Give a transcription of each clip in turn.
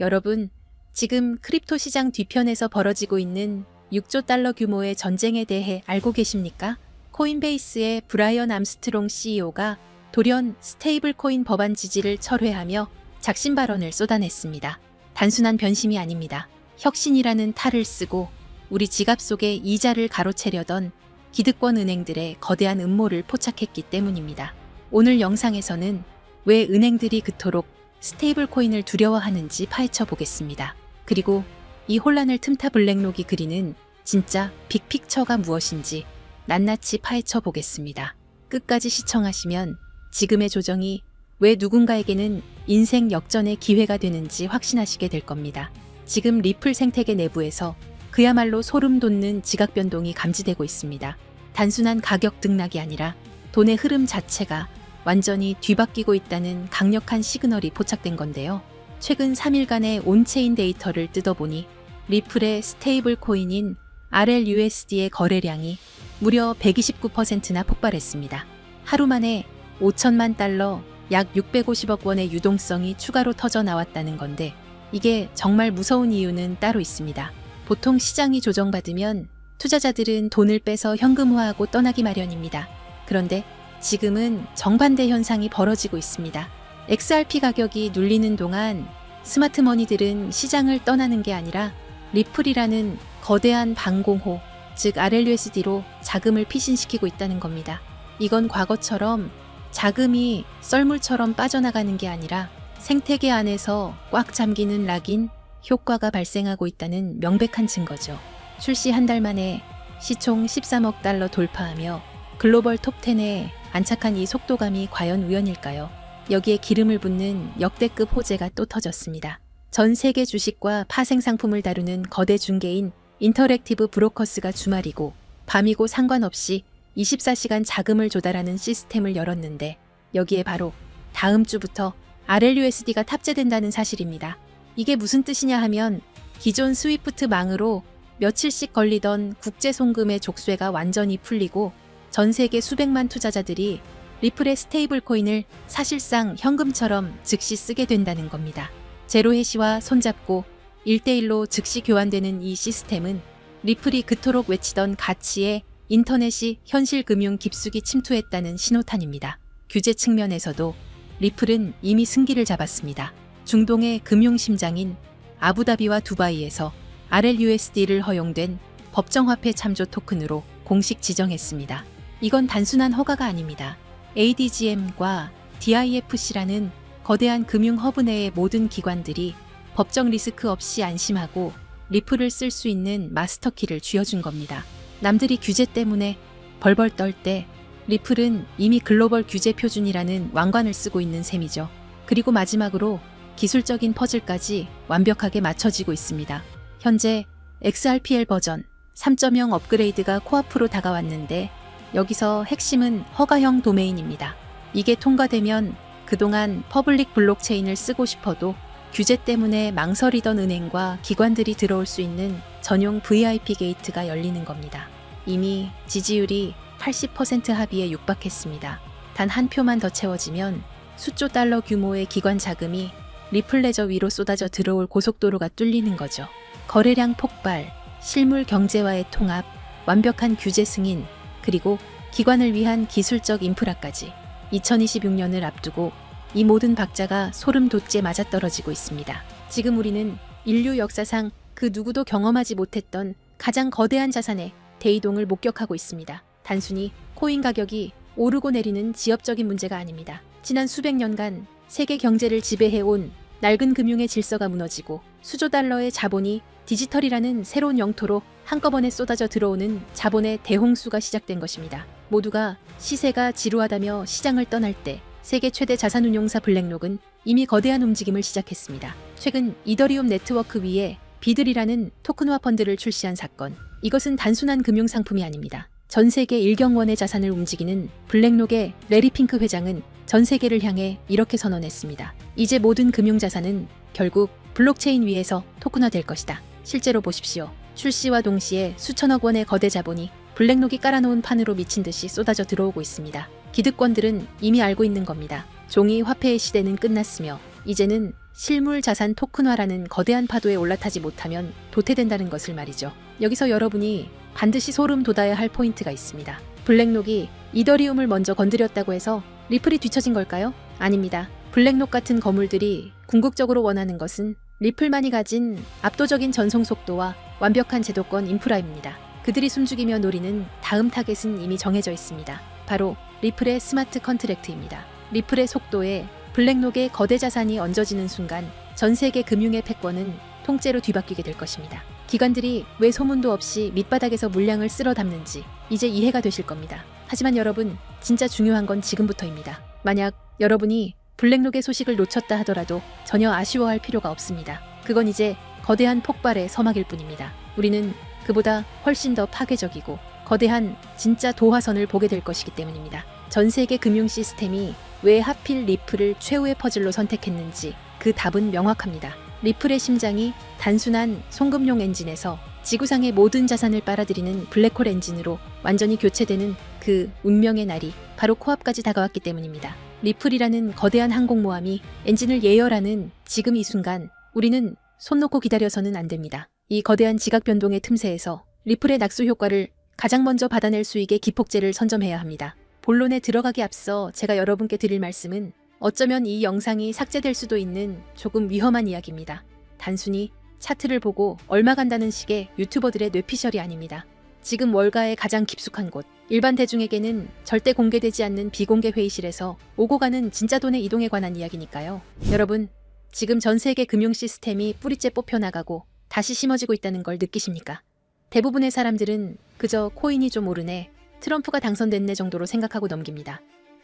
여러분, 지금 크립토 시장 뒤편에서 벌어지고 있는 6조 달러 규모의 전쟁에 대해 알고 계십니까? 코인베이스의 브라이언 암스트롱 CEO가 돌연 스테이블 코인 법안 지지를 철회하며 작심 발언을 쏟아냈습니다. 단순한 변심이 아닙니다. 혁신이라는 탈을 쓰고 우리 지갑 속에 이자를 가로채려던 기득권 은행들의 거대한 음모를 포착했기 때문입니다. 오늘 영상에서는 왜 은행들이 그토록 스테이블 코인을 두려워하는지 파헤쳐 보겠습니다. 그리고 이 혼란을 틈타 블랙록이 그리는 진짜 빅픽처가 무엇인지 낱낱이 파헤쳐 보겠습니다. 끝까지 시청하시면 지금의 조정이 왜 누군가에게는 인생 역전의 기회가 되는지 확신하시게 될 겁니다. 지금 리플 생태계 내부에서 그야말로 소름 돋는 지각 변동이 감지되고 있습니다. 단순한 가격 등락이 아니라 돈의 흐름 자체가 완전히 뒤바뀌고 있다는 강력한 시그널이 포착된 건데요. 최근 3일간의 온체인 데이터를 뜯어보니 리플의 스테이블 코인인 RLUSD의 거래량이 무려 129%나 폭발했습니다. 하루 만에 5천만 달러, 약 650억 원의 유동성이 추가로 터져 나왔다는 건데 이게 정말 무서운 이유는 따로 있습니다. 보통 시장이 조정받으면 투자자들은 돈을 빼서 현금화하고 떠나기 마련입니다. 그런데 지금은 정반대 현상이 벌어지고 있습니다. XRP 가격이 눌리는 동안 스마트 머니들은 시장을 떠나는 게 아니라 리플이라는 거대한 방공호, 즉 RLUSD로 자금을 피신시키고 있다는 겁니다. 이건 과거처럼 자금이 썰물처럼 빠져나가는 게 아니라 생태계 안에서 꽉 잠기는 락인 효과가 발생하고 있다는 명백한 증거죠. 출시 한 달 만에 시총 13억 달러 돌파하며 글로벌 톱10에 안착한 이 속도감이 과연 우연일까요? 여기에 기름을 붓는 역대급 호재가 또 터졌습니다. 전 세계 주식과 파생 상품을 다루는 거대 중개인 인터랙티브 브로커스가 주말이고 밤이고 상관없이 24시간 자금을 조달하는 시스템을 열었는데 여기에 바로 다음 주부터 RLUSD가 탑재된다는 사실입니다. 이게 무슨 뜻이냐 하면 기존 스위프트 망으로 며칠씩 걸리던 국제 송금의 족쇄가 완전히 풀리고 전 세계 수백만 투자자들이 리플의 스테이블 코인을 사실상 현금처럼 즉시 쓰게 된다는 겁니다. 제로 해시와 손잡고 1대1로 즉시 교환되는 이 시스템은 리플이 그토록 외치던 가치에 인터넷이 현실 금융 깊숙이 침투했다는 신호탄입니다. 규제 측면에서도 리플은 이미 승기를 잡았습니다. 중동의 금융 심장인 아부다비와 두바이에서 RLUSD를 허용된 법정화폐 참조 토큰으로 공식 지정했습니다. 이건 단순한 허가가 아닙니다. ADGM과 DIFC라는 거대한 금융 허브 내의 모든 기관들이 법정 리스크 없이 안심하고 리플을 쓸 수 있는 마스터키를 쥐어준 겁니다. 남들이 규제 때문에 벌벌 떨 때 리플은 이미 글로벌 규제 표준이라는 왕관을 쓰고 있는 셈이죠. 그리고 마지막으로 기술적인 퍼즐까지 완벽하게 맞춰지고 있습니다. 현재 XRPL 버전 3.0 업그레이드가 코앞으로 다가왔는데 여기서 핵심은 허가형 도메인입니다. 이게 통과되면 그동안 퍼블릭 블록체인을 쓰고 싶어도 규제 때문에 망설이던 은행과 기관들이 들어올 수 있는 전용 VIP 게이트가 열리는 겁니다. 이미 지지율이 80% 합의에 육박했습니다. 단 한 표만 더 채워지면 수조 달러 규모의 기관 자금이 리플레저 위로 쏟아져 들어올 고속도로가 뚫리는 거죠. 거래량 폭발, 실물 경제와의 통합, 완벽한 규제 승인, 그리고 기관을 위한 기술적 인프라까지 2026년을 앞두고 이 모든 박자가 소름 돋게 맞아떨어지고 있습니다. 지금 우리는 인류 역사상 그 누구도 경험하지 못했던 가장 거대한 자산의 대이동을 목격하고 있습니다. 단순히 코인 가격이 오르고 내리는 지엽적인 문제가 아닙니다. 지난 수백 년간 세계 경제를 지배해온 낡은 금융의 질서가 무너지고 수조 달러의 자본이 디지털이라는 새로운 영토로 한꺼번에 쏟아져 들어오는 자본의 대홍수가 시작된 것입니다. 모두가 시세가 지루하다며 시장을 떠날 때 세계 최대 자산운용사 블랙록은 이미 거대한 움직임을 시작했습니다. 최근 이더리움 네트워크 위에 비들이라는 토큰화 펀드를 출시한 사건. 이것은 단순한 금융 상품이 아닙니다. 전 세계 일경원의 자산을 움직이는 블랙록의 레리 핑크 회장은 전 세계를 향해 이렇게 선언했습니다. 이제 모든 금융 자산은 결국 블록체인 위에서 토큰화될 것이다. 실제로 보십시오. 출시와 동시에 수천억 원의 거대 자본이 블랙록이 깔아놓은 판으로 미친 듯이 쏟아져 들어오고 있습니다. 기득권들은 이미 알고 있는 겁니다. 종이 화폐의 시대는 끝났으며 이제는 실물 자산 토큰화라는 거대한 파도에 올라타지 못하면 도태된다는 것을 말이죠. 여기서 여러분이 반드시 소름 돋아야 할 포인트가 있습니다. 블랙록이 이더리움을 먼저 건드렸다고 해서 리플이 뒤처진 걸까요? 아닙니다. 블랙록 같은 거물들이 궁극적으로 원하는 것은 리플만이 가진 압도적인 전송 속도와 완벽한 제도권 인프라입니다. 그들이 숨죽이며 노리는 다음 타겟은 이미 정해져 있습니다. 바로 리플의 스마트 컨트랙트입니다. 리플의 속도에 블랙록의 거대 자산이 얹어지는 순간 전 세계 금융의 패권은 통째로 뒤바뀌게 될 것입니다. 기관들이 왜 소문도 없이 밑바닥에서 물량을 쓸어 담는지 이제 이해가 되실 겁니다. 하지만 여러분, 진짜 중요한 건 지금부터입니다. 만약 여러분이 블랙록의 소식을 놓쳤다 하더라도 전혀 아쉬워할 필요가 없습니다. 그건 이제 거대한 폭발의 서막일 뿐입니다. 우리는 그보다 훨씬 더 파괴적이고 거대한 진짜 도화선을 보게 될 것이기 때문입니다. 전 세계 금융 시스템이 왜 하필 리플을 최후의 퍼즐로 선택했는지 그 답은 명확합니다. 리플의 심장이 단순한 송금용 엔진에서 지구상의 모든 자산을 빨아들이는 블랙홀 엔진으로 완전히 교체되는 그 운명의 날이 바로 코앞까지 다가왔기 때문입니다. 리플이라는 거대한 항공모함이 엔진을 예열하는 지금 이 순간 우리는 손 놓고 기다려서는 안 됩니다. 이 거대한 지각 변동의 틈새에서 리플의 낙수 효과를 가장 먼저 받아낼 수 있게 기폭제를 선점해야 합니다. 본론에 들어가기 앞서 제가 여러분께 드릴 말씀은 어쩌면 이 영상이 삭제될 수도 있는 조금 위험한 이야기입니다. 단순히 차트를 보고 얼마 간다는 식의 유튜버들의 뇌피셜이 아닙니다. 지금 월가의 가장 깊숙한 곳, 일반 대중에게는 절대 공개되지 않는 비공개 회의실에서 오고 가는 진짜 돈의 이동에 관한 이야기니까요. 여러분, 지금 전 세계 금융 시스템이 뿌리째 뽑혀나가고 다시 심어지고 있다는 걸 느끼십니까? 대부분의 사람들은 그저 코인이 좀 오르네, 트럼프가 당선됐네 정도로 생각하고 넘깁니다.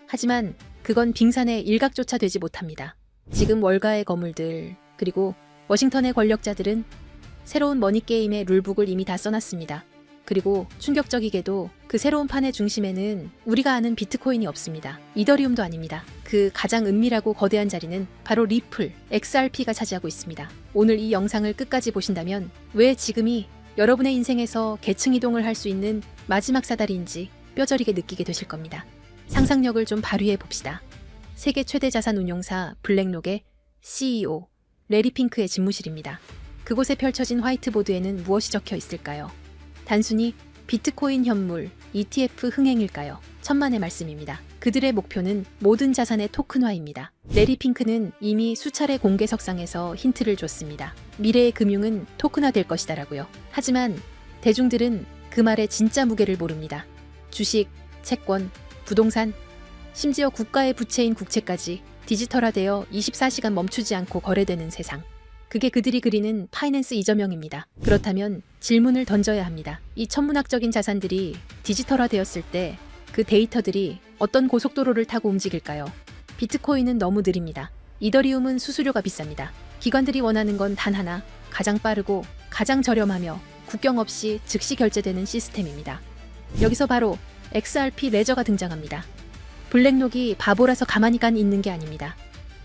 하지만 그건 빙산의 일각조차 되지 못합니다. 지금 월가의 거물들, 그리고 워싱턴의 권력자들은 새로운 머니게임의 룰북을 이미 다 써놨습니다. 그리고 충격적이게도 그 새로운 판의 중심에는 우리가 아는 비트코인이 없습니다. 이더리움도 아닙니다. 그 가장 은밀하고 거대한 자리는 바로 리플, XRP가 차지하고 있습니다. 오늘 이 영상을 끝까지 보신다면 왜 지금이 여러분의 인생에서 계층 이동을 할 수 있는 마지막 사다리인지 뼈저리게 느끼게 되실 겁니다. 상상력을 좀 발휘해 봅시다. 세계 최대 자산 운용사 블랙록의 CEO 레리 핑크의 집무실입니다. 그곳에 펼쳐진 화이트보드에는 무엇이 적혀 있을까요? 단순히 비트코인 현물, ETF 흥행일까요? 천만의 말씀입니다. 그들의 목표는 모든 자산의 토큰화입니다. 레리 핑크는 이미 수차례 공개석상에서 힌트를 줬습니다. 미래의 금융은 토큰화 될 것이다라고요. 하지만 대중들은 그 말의 진짜 무게를 모릅니다. 주식, 채권, 부동산, 심지어 국가의 부채인 국채까지 디지털화되어 24시간 멈추지 않고 거래되는 세상. 그게 그들이 그리는 파이낸스 이저명입니다. 그렇다면 질문을 던져야 합니다. 이 천문학적인 자산들이 디지털화되었을 때 그 데이터들이 어떤 고속도로를 타고 움직일까요? 비트코인은 너무 느립니다. 이더리움은 수수료가 비쌉니다. 기관들이 원하는 건 단 하나, 가장 빠르고 가장 저렴하며 국경 없이 즉시 결제되는 시스템입니다. 여기서 바로 XRP 레저가 등장합니다. 블랙록이 바보라서 가만히 간 있는 게 아닙니다.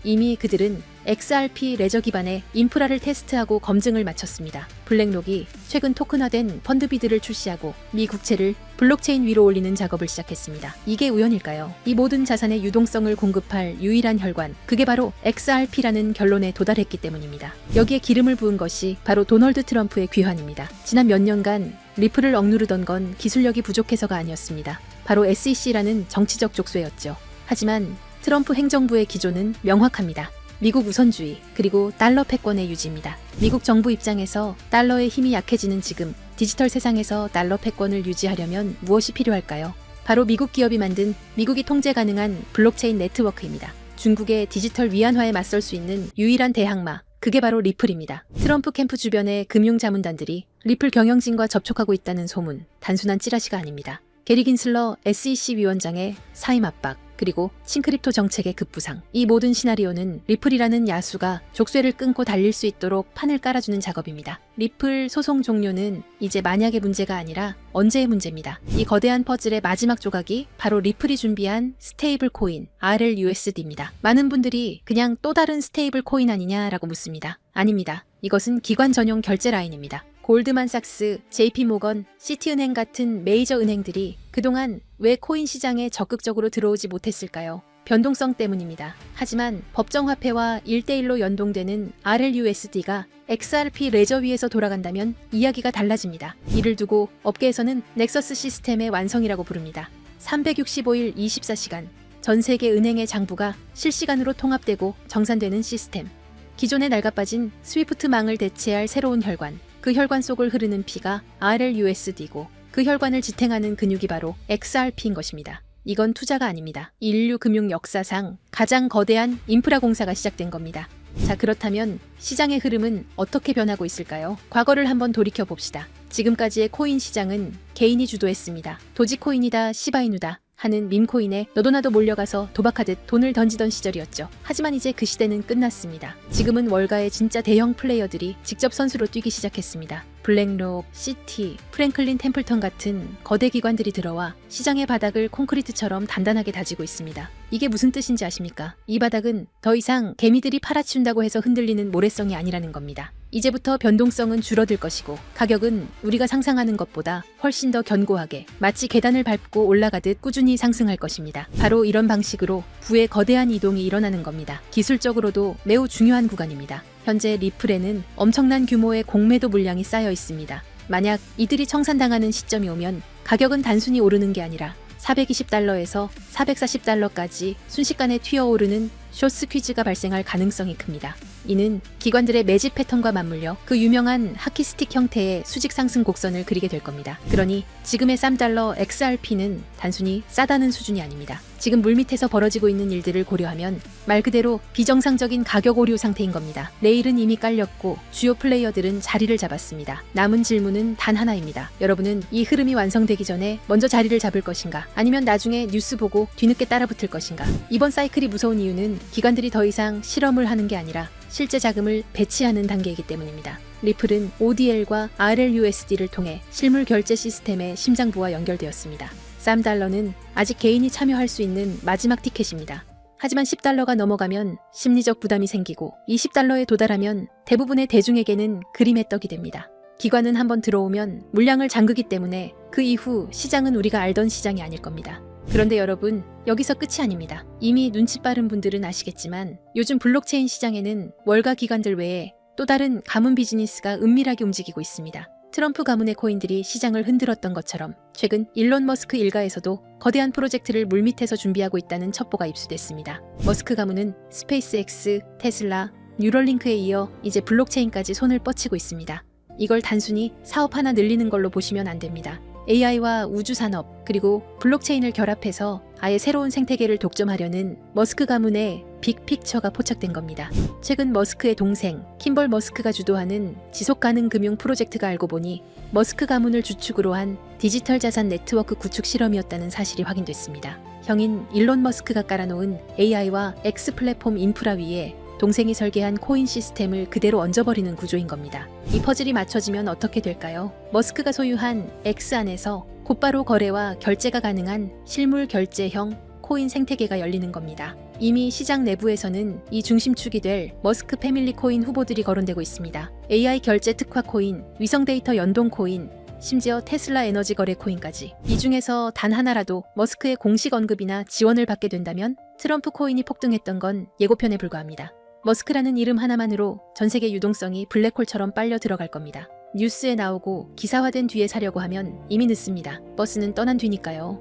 이미 그들은 XRP 레저 기반의 인프라를 테스트하고 검증을 마쳤습니다. 블랙록이 최근 토큰화된 펀드비드를 출시하고 미 국채를 블록체인 위로 올리는 작업을 시작했습니다. 이게 우연일까요? 이 모든 자산의 유동성을 공급할 유일한 혈관, 그게 바로 XRP라는 결론에 도달했기 때문입니다. 여기에 기름을 부은 것이 바로 도널드 트럼프의 귀환입니다. 지난 몇 년간 리플을 억누르던 건 기술력이 부족해서가 아니었습니다. 바로 SEC라는 정치적 족쇄였죠. 하지만 트럼프 행정부의 기조는 명확합니다. 미국 우선주의, 그리고 달러 패권의 유지입니다. 미국 정부 입장에서 달러의 힘이 약해지는 지금 디지털 세상에서 달러 패권을 유지하려면 무엇이 필요할까요? 바로 미국 기업이 만든 미국이 통제 가능한 블록체인 네트워크입니다. 중국의 디지털 위안화에 맞설 수 있는 유일한 대항마, 그게 바로 리플입니다. 트럼프 캠프 주변의 금융 자문단들이 리플 경영진과 접촉하고 있다는 소문, 단순한 찌라시가 아닙니다. 게리 긴슬러 SEC 위원장의 사임 압박, 그리고 싱크립토 정책의 급부상. 이 모든 시나리오는 리플이라는 야수가 족쇄를 끊고 달릴 수 있도록 판을 깔아주는 작업입니다. 리플 소송 종료는 이제 만약의 문제가 아니라 언제의 문제입니다. 이 거대한 퍼즐의 마지막 조각이 바로 리플이 준비한 스테이블 코인 RLUSD입니다. 많은 분들이 그냥 또 다른 스테이블 코인 아니냐라고 묻습니다. 아닙니다. 이것은 기관 전용 결제 라인입니다. 골드만삭스, JP모건, 시티은행 같은 메이저 은행들이 그동안 왜 코인 시장에 적극적으로 들어오지 못했을까요? 변동성 때문입니다. 하지만 법정화폐와 1대1로 연동되는 RLUSD가 XRP 레저 위에서 돌아간다면 이야기가 달라집니다. 이를 두고 업계에서는 넥서스 시스템의 완성이라고 부릅니다. 365일 24시간 전 세계 은행의 장부가 실시간으로 통합되고 정산되는 시스템. 기존에 낡아빠진 스위프트망을 대체할 새로운 혈관. 그 혈관 속을 흐르는 피가 RLUSD고 그 혈관을 지탱하는 근육이 바로 XRP인 것입니다. 이건 투자가 아닙니다. 인류 금융 역사상 가장 거대한 인프라 공사가 시작된 겁니다. 자, 그렇다면 시장의 흐름은 어떻게 변하고 있을까요? 과거를 한번 돌이켜 봅시다. 지금까지의 코인 시장은 개인이 주도했습니다. 도지코인이다, 시바이누다 하는 밈코인에 너도 나도 몰려가서 도박하듯 돈을 던지던 시절이었죠. 하지만 이제 그 시대는 끝났습니다. 지금은 월가의 진짜 대형 플레이어들이 직접 선수로 뛰기 시작했습니다. 블랙록, 시티, 프랭클린 템플턴 같은 거대 기관들이 들어와 시장의 바닥을 콘크리트처럼 단단하게 다지고 있습니다. 이게 무슨 뜻인지 아십니까? 이 바닥은 더 이상 개미들이 팔아치운다고 해서 흔들리는 모래성이 아니라는 겁니다. 이제부터 변동성은 줄어들 것이고 가격은 우리가 상상하는 것보다 훨씬 더 견고하게 마치 계단을 밟고 올라가듯 꾸준히 상승할 것입니다. 바로 이런 방식으로 부의 거대한 이동이 일어나는 겁니다. 기술적으로도 매우 중요한 구간입니다. 현재 리플에는 엄청난 규모의 공매도 물량이 쌓여 있습니다. 만약 이들이 청산당하는 시점이 오면 가격은 단순히 오르는 게 아니라 420달러에서 440달러까지 순식간에 튀어오르는 쇼스 퀴즈가 발생할 가능성이 큽니다. 이는 기관들의 매집 패턴과 맞물려 그 유명한 하키스틱 형태의 수직 상승 곡선을 그리게 될 겁니다. 그러니 지금의 쌈달러 XRP는 단순히 싸다는 수준이 아닙니다. 지금 물밑에서 벌어지고 있는 일들을 고려하면 말 그대로 비정상적인 가격 오류 상태인 겁니다. 레일은 이미 깔렸고 주요 플레이어들은 자리를 잡았습니다. 남은 질문은 단 하나입니다. 여러분은 이 흐름이 완성되기 전에 먼저 자리를 잡을 것인가? 아니면 나중에 뉴스 보고 뒤늦게 따라붙을 것인가? 이번 사이클이 무서운 이유는 기관들이 더 이상 실험을 하는 게 아니라 실제 자금을 배치하는 단계이기 때문입니다. 리플은 ODL과 RLUSD를 통해 실물 결제 시스템의 심장부와 연결되었습니다. 쌈달러는 아직 개인이 참여할 수 있는 마지막 티켓입니다. 하지만 10달러가 넘어가면 심리적 부담이 생기고 20달러에 도달하면 대부분의 대중에게는 그림의 떡이 됩니다. 기관은 한번 들어오면 물량을 잠그기 때문에 그 이후 시장은 우리가 알던 시장이 아닐 겁니다. 그런데 여러분, 여기서 끝이 아닙니다. 이미 눈치 빠른 분들은 아시겠지만 요즘 블록체인 시장에는 월가 기관들 외에 또 다른 가문 비즈니스가 은밀하게 움직이고 있습니다. 트럼프 가문의 코인들이 시장을 흔들었던 것처럼 최근 일론 머스크 일가에서도 거대한 프로젝트를 물밑에서 준비하고 있다는 첩보가 입수됐습니다. 머스크 가문은 스페이스X, 테슬라, 뉴럴링크에 이어 이제 블록체인까지 손을 뻗치고 있습니다. 이걸 단순히 사업 하나 늘리는 걸로 보시면 안 됩니다. AI와 우주 산업 그리고 블록체인을 결합해서 아예 새로운 생태계를 독점하려는 머스크 가문의 빅픽처가 포착된 겁니다. 최근 머스크의 동생 킴벌 머스크가 주도하는 지속 가능 금융 프로젝트가 알고 보니 머스크 가문을 주축으로 한 디지털 자산 네트워크 구축 실험이었다는 사실이 확인됐습니다. 형인 일론 머스크가 깔아놓은 AI와 X 플랫폼 인프라 위에 동생이 설계한 코인 시스템을 그대로 얹어버리는 구조인 겁니다. 이 퍼즐이 맞춰지면 어떻게 될까요? 머스크가 소유한 X 안에서 곧바로 거래와 결제가 가능한 실물 결제형 코인 생태계가 열리는 겁니다. 이미 시장 내부에서는 이 중심축이 될 머스크 패밀리 코인 후보들이 거론되고 있습니다. AI 결제 특화 코인, 위성 데이터 연동 코인, 심지어 테슬라 에너지 거래 코인까지. 이 중에서 단 하나라도 머스크의 공식 언급이나 지원을 받게 된다면 트럼프 코인이 폭등했던 건 예고편에 불과합니다. 머스크라는 이름 하나만으로 전 세계 유동성이 블랙홀처럼 빨려 들어갈 겁니다. 뉴스에 나오고 기사화된 뒤에 사려고 하면 이미 늦습니다. 버스는 떠난 뒤니까요.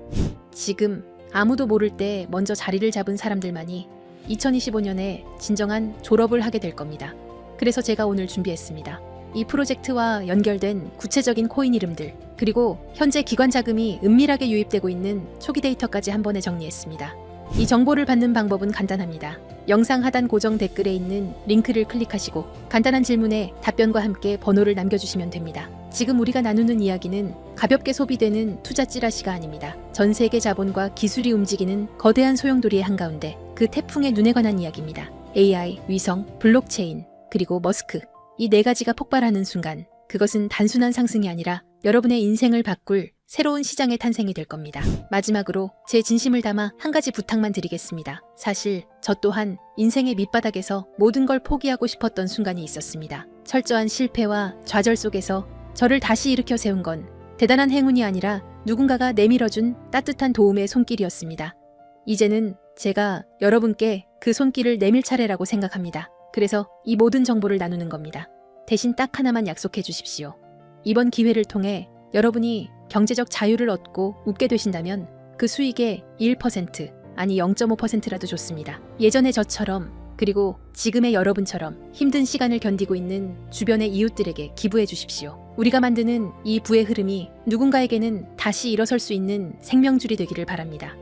지금 아무도 모를 때 먼저 자리를 잡은 사람들만이 2025년에 진정한 졸업을 하게 될 겁니다. 그래서 제가 오늘 준비했습니다. 이 프로젝트와 연결된 구체적인 코인 이름들, 그리고 현재 기관 자금이 은밀하게 유입되고 있는 초기 데이터까지 한 번에 정리했습니다. 이 정보를 받는 방법은 간단합니다. 영상 하단 고정 댓글에 있는 링크를 클릭하시고 간단한 질문에 답변과 함께 번호를 남겨주시면 됩니다. 지금 우리가 나누는 이야기는 가볍게 소비되는 투자 찌라시가 아닙니다. 전 세계 자본과 기술이 움직이는 거대한 소용돌이의 한가운데 그 태풍의 눈에 관한 이야기입니다. AI, 위성, 블록체인, 그리고 머스크. 이 네 가지가 폭발하는 순간 그것은 단순한 상승이 아니라 여러분의 인생을 바꿀 새로운 시장의 탄생이 될 겁니다. 마지막으로 제 진심을 담아 한 가지 부탁만 드리겠습니다. 사실 저 또한 인생의 밑바닥에서 모든 걸 포기하고 싶었던 순간이 있었습니다. 철저한 실패와 좌절 속에서 저를 다시 일으켜 세운 건 대단한 행운이 아니라 누군가가 내밀어준 따뜻한 도움의 손길이었습니다. 이제는 제가 여러분께 그 손길을 내밀 차례라고 생각합니다. 그래서 이 모든 정보를 나누는 겁니다. 대신 딱 하나만 약속해 주십시오. 이번 기회를 통해 여러분이 경제적 자유를 얻고 웃게 되신다면 그 수익의 1% 아니 0.5%라도 좋습니다. 예전의 저처럼 그리고 지금의 여러분처럼 힘든 시간을 견디고 있는 주변의 이웃들에게 기부해 주십시오. 우리가 만드는 이 부의 흐름이 누군가에게는 다시 일어설 수 있는 생명줄이 되기를 바랍니다.